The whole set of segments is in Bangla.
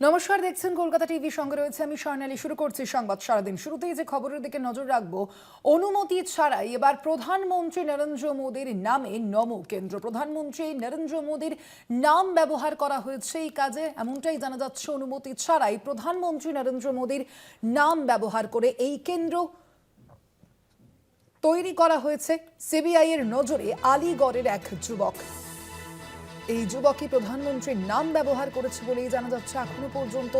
নমস্কার, দেখছেন কলকাতা টিভি। সঙ্গে রয়েছে আমি স্বর্ণালী। শুরু করছি সংবাদ সারাদিন। শুরুতেই যে খবরের দিকে নজর রাখব, অনুমতি ছাড়াই এবার প্রধানমন্ত্রী নরেন্দ্র মোদীর নামে নমো কেন্দ্র। প্রধানমন্ত্রী নরেন্দ্র মোদীর নাম ব্যবহার করা হয়েছে এই কাজে। এমনটাই জানা যাচ্ছে, অনুমতি ছাড়াই প্রধানমন্ত্রী নরেন্দ্র মোদীর নাম ব্যবহার করে এই কেন্দ্র তৈরি করা হয়েছে। সিবিআই এর নজরে আলিগড়ের এক যুবক। এই যুবকই প্রধানমন্ত্রীর নাম ব্যবহার করেছে বলেই জানা যাচ্ছে। এখনও পর্যন্ত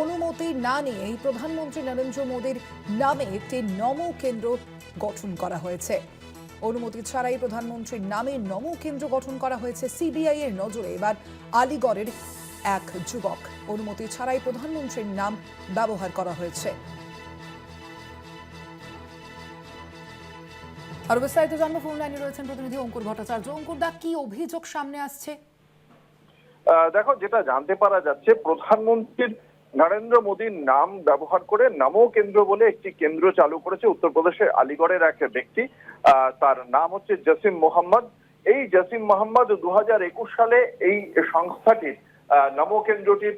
অনুমতি না নিয়ে এই প্রধানমন্ত্রী নরেন্দ্র মোদীর নামে একটি নম কেন্দ্র গঠন করা হয়েছে। অনুমতি ছাড়াই প্রধানমন্ত্রীর নামে নমো কেন্দ্র গঠন করা হয়েছে সিবিআই এর নজরে। এবার আলিগড়ের এক যুবক। অনুমতি ছাড়াই প্রধানমন্ত্রীর নাম ব্যবহার করা হয়েছে। আর বিস্তারিত জন্ম ফোন লাইনে রয়েছেন প্রতিনিধি অঙ্কুর ভট্টাচার্য। কি অভিযোগ সামনে আসছে? দেখো, যেটা জানতে পারা যাচ্ছে, প্রধানমন্ত্রীর নরেন্দ্র মোদীর নাম ব্যবহার করে নামো কেন্দ্র বলে একটি কেন্দ্র চালু করেছে উত্তরপ্রদেশের আলিগড়ের এক ব্যক্তি। তার নাম হচ্ছে জসিম মোহাম্মদ। এই জসিম মোহাম্মদ দু হাজার একুশ সালে এই সংস্থাটির নমো কেন্দ্রটির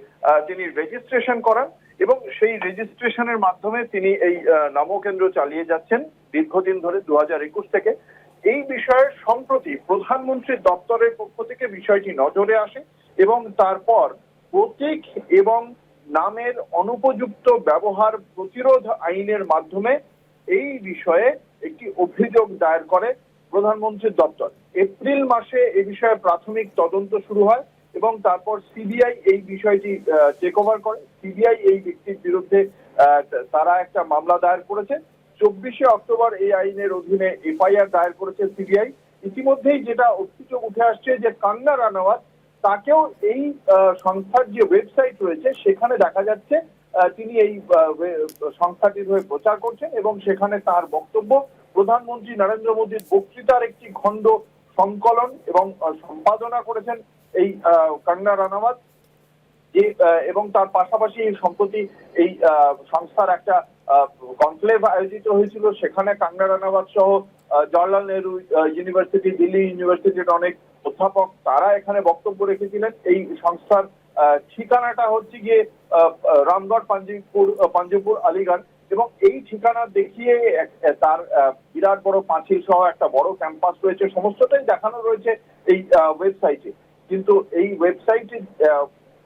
তিনি রেজিস্ট্রেশন করান। এবং সেই রেজিস্ট্রেশনের মাধ্যমে তিনি এই আহ, নমো কেন্দ্র চালিয়ে যাচ্ছেন দীর্ঘদিন ধরে দু হাজার একুশ থেকে। এই বিষয়ে সম্প্রতি প্রধানমন্ত্রীর দপ্তরের পক্ষ থেকে বিষয়টি নজরে আসে এবং তারপর প্রতীক এবং নামের অনুপযুক্ত ব্যবহার প্রতিরোধ আইনের মাধ্যমে এই বিষয়ে একটি অভিযোগ দায়ের করে প্রধানমন্ত্রীর দপ্তর। এপ্রিল মাসে এ বিষয়ে প্রাথমিক তদন্ত শুরু হয় এবং তারপর সিবিআই এই বিষয়টি টেক ওভার করে। সিবিআই এই ব্যক্তির বিরুদ্ধে তারা একটা মামলা দায়ের করেছে। চব্বিশে অক্টোবর এই আইনের অধীনে এফআইআর দায়ের করেছে সিবিআই। ইতিমধ্যেই যেটা অভিযোগ উঠে আসছে যে কান্না রানাওয়াত, তাকেও এই সংস্থার যে ওয়েবসাইট রয়েছে, সেখানে দেখা যাচ্ছে তিনি এই সংস্থাটির হয়ে প্রচার করছেন এবং সেখানে তার বক্তব্য, প্রধানমন্ত্রী নরেন্দ্র মোদীর বক্তৃতার একটি খণ্ড সংকলন এবং সম্পাদনা করেছেন এই কাঙ্গনা রানাওয়াত। যে এবং তার পাশাপাশি সম্প্রতি এই সংস্থার একটা কনক্লেভ আয়োজিত হয়েছিল। সেখানে কাঙ্গনা রানাওয়াত সহ জওয়াহরলাল নেহরু ইউনিভার্সিটি দিল্লি ইউনিভার্সিটির অনেক অধ্যাপক তারা এখানে বক্তব্য রেখেছিলেন। এই সংস্থার ঠিকানাটা হচ্ছে গিয়ে রামগড় পাঞ্জিপুর পাঞ্জিপুর আলিগড়। এবং এই ঠিকানা দেখিয়ে তার বিরাট বড় পাঁচিল সহ একটা বড় ক্যাম্পাস রয়েছে। সমস্তটাই দেখানো রয়েছে এই ওয়েবসাইটে কিন্তু এই ওয়েবসাইটে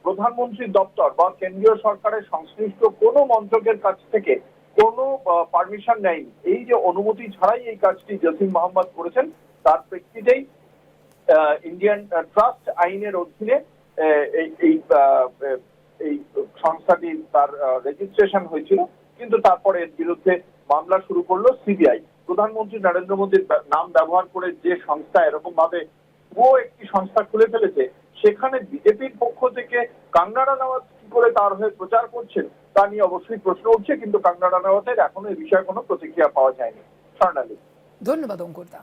আহ, প্রধানমন্ত্রী দপ্তর বা কেন্দ্রীয় সরকারের সংশ্লিষ্ট কোনো মন্ত্রকের কাছ থেকে কোনো পারমিশন নেয়নি। এই যে অনুমতি ছাড়াই এই কাজটি জসিম মোহাম্মদ করেছেন তার প্রেক্ষিতেই ইন্ডিয়ান ট্রাস্ট আইনের অধীনে এই এই সংস্থাটি তার রেজিস্ট্রেশন হয়েছিল। কিন্তু তারপরে এর বিরুদ্ধে মামলা শুরু করল সিবিআই। প্রধানমন্ত্রী নরেন্দ্র মোদীর নাম ব্যবহার করে যে সংস্থা এরকম ভাবে ও একটি সংস্থা খুলে ফেলেছে সেখানে বিজেপির পক্ষ থেকে কাঙ্গনা রানাওয়াত কি করে তার হয়ে প্রচার করছেন, তা নিয়ে অবশ্যই প্রশ্ন উঠছে, কিন্তু কাঙ্গনা রানাওয়াতের এখনও এই বিষয়ে কোনো প্রতিক্রিয়া পাওয়া যায়নি। স্বর্ণালী ধন্যবাদ অঙ্কুর দা